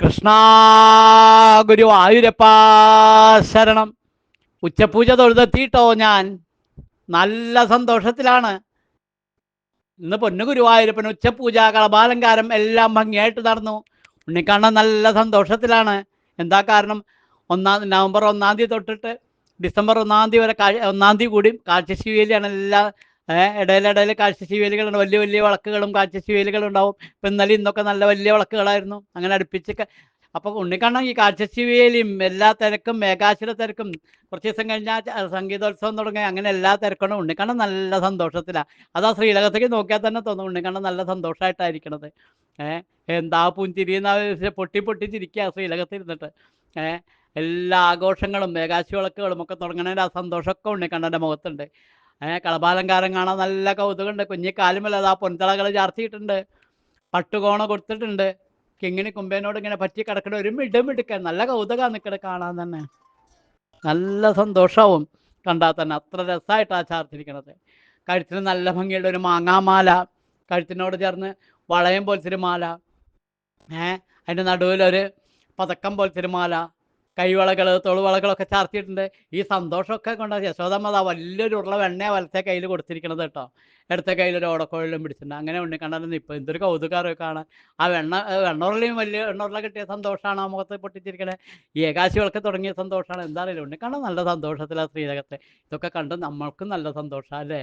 കൃഷ്ണ ഗുരുവായൂരപ്പാ ശരണം. ഉച്ചപൂജ തൊഴുതെത്തിയിട്ടോ ഞാൻ? നല്ല സന്തോഷത്തിലാണ്. ഇന്ന് പൊന്നു ഗുരുവായൂരപ്പൻ ഉച്ചപൂജ കളഭാലങ്കാരം എല്ലാം ഭംഗിയായിട്ട് നടന്നു. ഉണ്ണിക്കണ്ണൻ നല്ല സന്തോഷത്തിലാണ്. എന്താ കാരണം? ഒന്നാം നവംബർ ഒന്നാം തീയതി തൊട്ടിട്ട് ഡിസംബർ ഒന്നാം തീയതി വരെ ഒന്നാം തീയതി കൂടി കാഴ്ചശീലിയാണ് എല്ലാ ഏഹ് ഇടയിലിടയിൽ കാഴ്ചശീവേലികളുണ്ട് വലിയ വലിയ വിളക്കുകളും കാഴ്ചശീവേലികളും ഉണ്ടാവും ഇപ്പം ഇന്നലെ ഇന്നൊക്കെ നല്ല വലിയ വിളക്കുകളായിരുന്നു. അങ്ങനെ അടുപ്പിച്ച് അപ്പൊ ഉണ്ണിക്കണ്ണൻ ഈ കാഴ്ചശീവേലിയും എല്ലാ തിരക്കും മേഘാശിര തിരക്കും കുറച്ച് ദിവസം കഴിഞ്ഞാൽ സംഗീതോത്സവം തുടങ്ങി അങ്ങനെ എല്ലാ തിരക്കണം ഉണ്ണിക്കണ്ണൻ നല്ല സന്തോഷത്തിലാണ് അതാ ശ്രീലകത്തേക്ക് നോക്കിയാൽ തന്നെ തോന്നും ഉണ്ണിക്കണ്ണൻ നല്ല സന്തോഷമായിട്ടായിരിക്കണത് ഏഹ് എന്താ പുഞ്ചിരിയെന്ന പൊട്ടി പൊട്ടി ചിരിക്കുക ശ്രീലകത്തിൽ ഇരുന്നിട്ട്. ഏഹ് എല്ലാ ആഘോഷങ്ങളും മേഘാശി വിളക്കുകളും ഒക്കെ തുടങ്ങണതിന്റെ ആ സന്തോഷമൊക്കെ ഉണ്ണിക്കണ്ണന്റെ മുഖത്തുണ്ട്. ഏഹ് കളഭാലങ്കാരം കാണാൻ നല്ല കൗതുകമുണ്ട്. കുഞ്ഞി കാലുമല്ല അതാ പൊൻതളകൾ ചാർത്തിയിട്ടുണ്ട്. പട്ടുകോണ കൊടുത്തിട്ടുണ്ട്. കിങ്ങിണി കുമ്പേനോട് ഇങ്ങനെ പറ്റി കിടക്കണ ഒരു മിടുമിടുക്കൻ നല്ല കൗതുക നിൽക്കണ കാണാൻ തന്നെ. നല്ല സന്തോഷവും കണ്ടാൽ തന്നെ. അത്ര രസമായിട്ടാണ് ചാർത്തിരിക്കണത്. കഴുത്തിന് നല്ല ഭംഗിയുള്ള ഒരു മാങ്ങാമാല കഴുത്തിനോട് ചേർന്ന് വളയം പോലത്തെ ഒരു മാല. ഏഹ് അതിന്റെ നടുവിലൊരു പതക്കം പോലത്തെ ഒരു മാല. കൈവളകൾ തൊളുവളകളൊക്കെ ചാർത്തിയിട്ടുണ്ട്. ഈ സന്തോഷമൊക്കെ കൊണ്ട് യശോദമ്മ ദാ വലിയൊരു ഉള്ള വെണ്ണ വലത്തെ കയ്യിൽ കൊടുത്തിരിക്കണത് കേട്ടോ. ഇടത്തെ കയ്യിൽ ഒരു ഓടക്കോഴിലും പിടിച്ചിട്ടുണ്ട്. അങ്ങനെ ഉണ്ണി കണ്ടാലും ഇപ്പം എന്തൊരു കൗതുകാരോ കാണാൻ. ആ വെണ്ണ വെണ്ണുരുളയും വലിയ വെണ്ണുരുള കിട്ടിയ സന്തോഷമാണ് ആ മുഖത്ത് പൊട്ടിച്ചിരിക്കണേ? ഏകാശികളൊക്കെ തുടങ്ങിയ സന്തോഷമാണ് എന്താ അറിയില്ല ഉണ്ണി കാണാൻ നല്ല സന്തോഷത്തിലാണ് ശ്രീരകത്തെ ഇതൊക്കെ കണ്ട് നമ്മൾക്കും നല്ല സന്തോഷമാണ് അല്ലേ?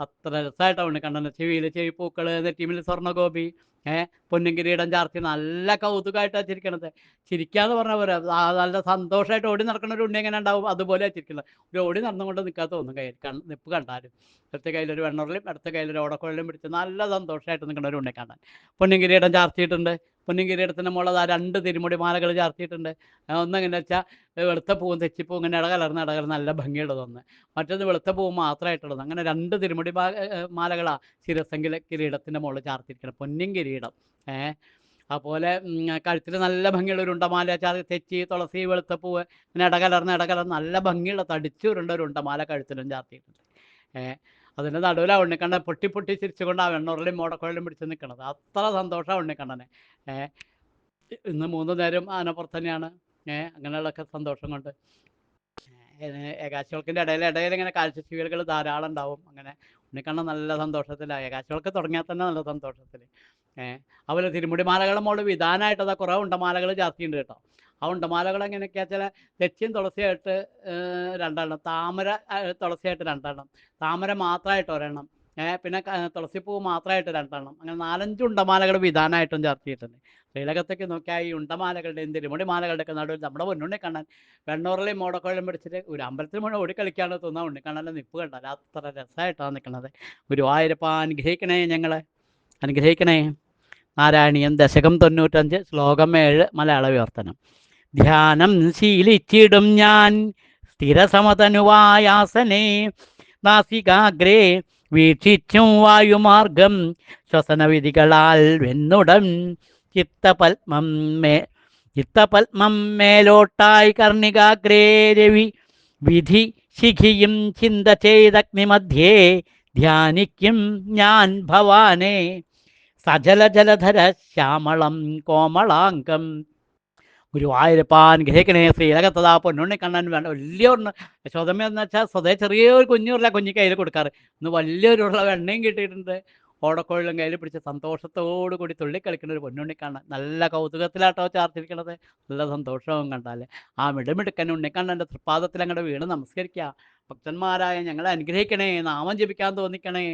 അത്ര രസമായിട്ടാണ് ഉണ്ണി കണ്ടത് ചെവിയിൽ ചെവി പൂക്കൾ നെറ്റിമിൽ സ്വർണഗോപി ഏഹ് പൊന്നും കിരീടം ചാർത്തി നല്ല കൗതുകമായിട്ടാണ് ചിരിക്കണത് ചിരിക്കാന്ന് പറഞ്ഞ പോലെ നല്ല സന്തോഷമായിട്ട് ഓടി നടക്കുന്ന ഒരു ഉണ്ണി എങ്ങനെ ഉണ്ടാവും? അതുപോലെ ചിരിക്കുന്നത് ഒരു ഓടി നടന്നുകൊണ്ട് നിൽക്കാൻ തോന്നും. കയ്യിൽ നിപ്പ് കണ്ടാലും. അടുത്ത കയ്യിലൊരു വെണ്ണുറലും അടുത്ത കയ്യിലൊരു ഓടക്കുഴലും പിടിച്ച് നല്ല സന്തോഷമായിട്ട് നിൽക്കുന്ന ഒരു ഉണ്ണി കാണാൻ. പൊന്നും കിരീടം ചാർത്തിയിട്ടുണ്ട്. പൊന്നും കിരീടത്തിന്റെ മുകളിൽ ആ രണ്ട് തിരുമുടി മാലകൾ ചാർത്തിയിട്ടുണ്ട്. ഒന്നെങ്ങനെ വെച്ചാൽ വെളുത്ത പൂവും തെച്ചിപ്പൂ ഇങ്ങനെ ഇടകലർന്ന് ഇടകലർന്ന് നല്ല ഭംഗിയുള്ളത് ഒന്ന്. മറ്റേത് വെളുത്ത പൂവ് മാത്രമായിട്ടുള്ളത്. അങ്ങനെ രണ്ട് തിരുമുടി മാലകളാണ് ശിരസെങ്കിലെ കിരീടത്തിന്റെ മുകളിൽ ചാർത്തിയിരിക്കുന്നത് പൊന്നും കിരീടം ഏഹ് അതുപോലെ കഴുത്തിൽ നല്ല ഭംഗിയുള്ള ഒരു ഉണ്ടമാല തെച്ചി തുളസി വെളുത്തപ്പൂവ് പിന്നെ ഇടകലർന്ന് ഇടകലർന്ന് നല്ല ഭംഗിയുള്ള തടിച്ചുരുണ്ട ഒരു ഉണ്ടമാല കഴുത്തിലും ചാർത്തിയിട്ടുണ്ട്. ഏഹ് അതിന്റെ നടുവിലാണ് ഉണ്ണിക്കണ്ണൻ പൊട്ടി പൊട്ടി ചിരിച്ചുകൊണ്ട് ആ വെണ്ണൂറിലും മോടക്കുഴലും പിടിച്ച് നിൽക്കണത് അത്ര സന്തോഷമാണ് ഉണ്ണിക്കണ്ണനെ. ഏഹ് ഇന്ന് മൂന്ന് നേരം ആനപ്പുറത്ത് തന്നെയാണ്. ഏഹ് അങ്ങനെയുള്ളൊക്കെ സന്തോഷം കൊണ്ട്. ഏകാശികൾക്കിന്റെ ഇടയിൽ ഇടയിൽ ഇങ്ങനെ കാഴ്ചശീലുകൾ ധാരാളം ഉണ്ടാവും. അങ്ങനെ ഉണ്ണിക്കണ്ണൻ നല്ല സന്തോഷത്തിലാണ് ഏകാശികൾക്ക് തുടങ്ങിയാൽ തന്നെ നല്ല സന്തോഷത്തിൽ ഏഹ് അതുപോലെ തിരുമുടിമാലകളുടെ മോൾ വിധാനമായിട്ട് അതാ കുറേ ഉണ്ടമാലകൾ ചാർത്തിയുണ്ട് കേട്ടോ. ആ ഉണ്ടമാലകൾ എങ്ങനെയൊക്കെയാ വെച്ചാൽ തെച്ചിയും തുളസിയായിട്ട് രണ്ടെണ്ണം താമര തുളസിയായിട്ട് രണ്ടെണ്ണം താമര മാത്രമായിട്ട് ഒരെണ്ണം ഏഹ് പിന്നെ തുളസിപ്പൂ മാത്രമായിട്ട് രണ്ടെണ്ണം അങ്ങനെ നാലഞ്ച് ഉണ്ടമാലകൾ വിധാനമായിട്ടും ചാർത്തിയിട്ടുണ്ട് ശ്രീലകത്തേക്ക് നോക്കിയാൽ ഈ ഉണ്ടമാലകളുടെയും തിരുമുടി മാലകളുടെയൊക്കെ നടുവിൽ നമ്മുടെ മുന്നുണ്ണി കണ്ണൻ വെണ്ണൂറിലെയും മോടക്കോളം പിടിച്ചിട്ട് ഒരു അമ്പലത്തിൽ മുഴുവൻ ഓടിക്കളിക്കാണ് തോന്നുന്ന ഉണ്ണിക്കണ്ണന്റെ നിപ്പ് കണ്ടാൽ അത്ര രസമായിട്ടാണ് നിൽക്കുന്നത്. ഗുരുവായൂരപ്പ അനുഗ്രഹിക്കണേ ഞങ്ങളെ അനുഗ്രഹിക്കണേ. നാരായണീയം ദശകം തൊണ്ണൂറ്റഞ്ച് ശ്ലോകം ഏഴ് മലയാള വിവർത്തനം. ധ്യാനം ശീലിച്ചിടും ഞാൻ. സ്ഥിരസമതനുവായാസനേ നാസികാഗ്രേ വീക്ഷിച്ചും വായുമാർഗം. ശ്വസനവിധികളാൽ വെന്നുടൻ ചിത്തപത്മം മേ ചിത്തപത്മം മേലോട്ടായി കർണികാഗ്രേ രവി. വിധി ശിഖിയും ചിന്ത ചെയ്തഗ്നിമധ്യേ ധ്യാനിക്കും ഞാൻ ഭവാനെ. സജല ജലധര ശ്യാമളം കോമളാംഗം. ഗുരുവായൂരപ്പാൻ ഗ്രഹിക്കണേ ശ്രീലകത്തതാ പൊന്നുണ്ണി കണ്ണൻ വേണ്ട വലിയൊരെണ്ണം യശോദമ്മ എന്ന് വെച്ചാൽ സ്വതേ ചെറിയൊരു കുഞ്ഞുരുള കുഞ്ഞി കയ്യിൽ കൊടുക്കാറ്. ഇന്ന് വലിയൊരു ഉരുള വെണ്ണയും കിട്ടിയിട്ടുണ്ട്. ഓടക്കോഴിലും കയ്യിൽ പിടിച്ച് സന്തോഷത്തോടു കൂടി തുള്ളിക്കളിക്കുന്ന ഒരു പൊന്നുണ്ണി കണ്ണൻ. നല്ല കൗതുകത്തിലാട്ടോ ചാർത്തിരിക്കണത്. നല്ല സന്തോഷവും കണ്ടാൽ ആ മിടുമിടുക്കൻ ഉണ്ണിക്കണ്ണന്റെ തൃപ്പാദത്തിൽ അങ്ങോട്ട് വീണ് നമസ്കരിക്കുക ഭക്തന്മാരായ ഞങ്ങളെ അനുഗ്രഹിക്കണേ. നാമം ജപിക്കാൻ തോന്നിക്കണേ.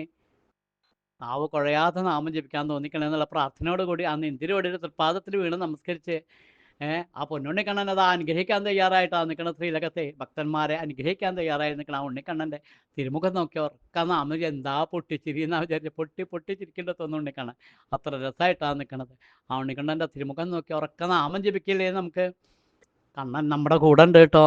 നാവ് കുഴയാതെ നാമം ജപിക്കാൻ തോന്നിക്കണേ എന്നുള്ള പ്രാർത്ഥനയോട് കൂടി അന്ന് ഇന്ദിരയോടെ തൃപ്പാദത്തിൽ വീണ് നമസ്കരിച്ച് ആ പൊന്നുണ്ണിക്കണ്ണൻ അത് അനുഗ്രഹിക്കാൻ തയ്യാറായിട്ടാണ് നിൽക്കുന്ന ശ്രീലകത്തെ ഭക്തന്മാരെ അനുഗ്രഹിക്കാൻ തയ്യാറായി നിൽക്കണം ആ ഉണ്ണിക്കണ്ണന്റെ തിരുമുഖം നോക്കി ഓർക്കാ നാമ എന്താ പൊട്ടിച്ചിരി എന്നാ വിചാരിച്ച് പൊട്ടി പൊട്ടിച്ചിരിക്കേണ്ട തോന്നുന്നു ഉണ്ണിക്കണ്ണൻ. അത്ര രസമായിട്ടാണ് നിൽക്കുന്നത് ആ ഉണ്ണിക്കണ്ണന്റെ തിരുമുഖം നോക്കി ഉറക്ക നാമം ജപിക്കില്ലേ നമുക്ക്? കണ്ണൻ നമ്മുടെ കൂടെ ഉണ്ട് കേട്ടോ.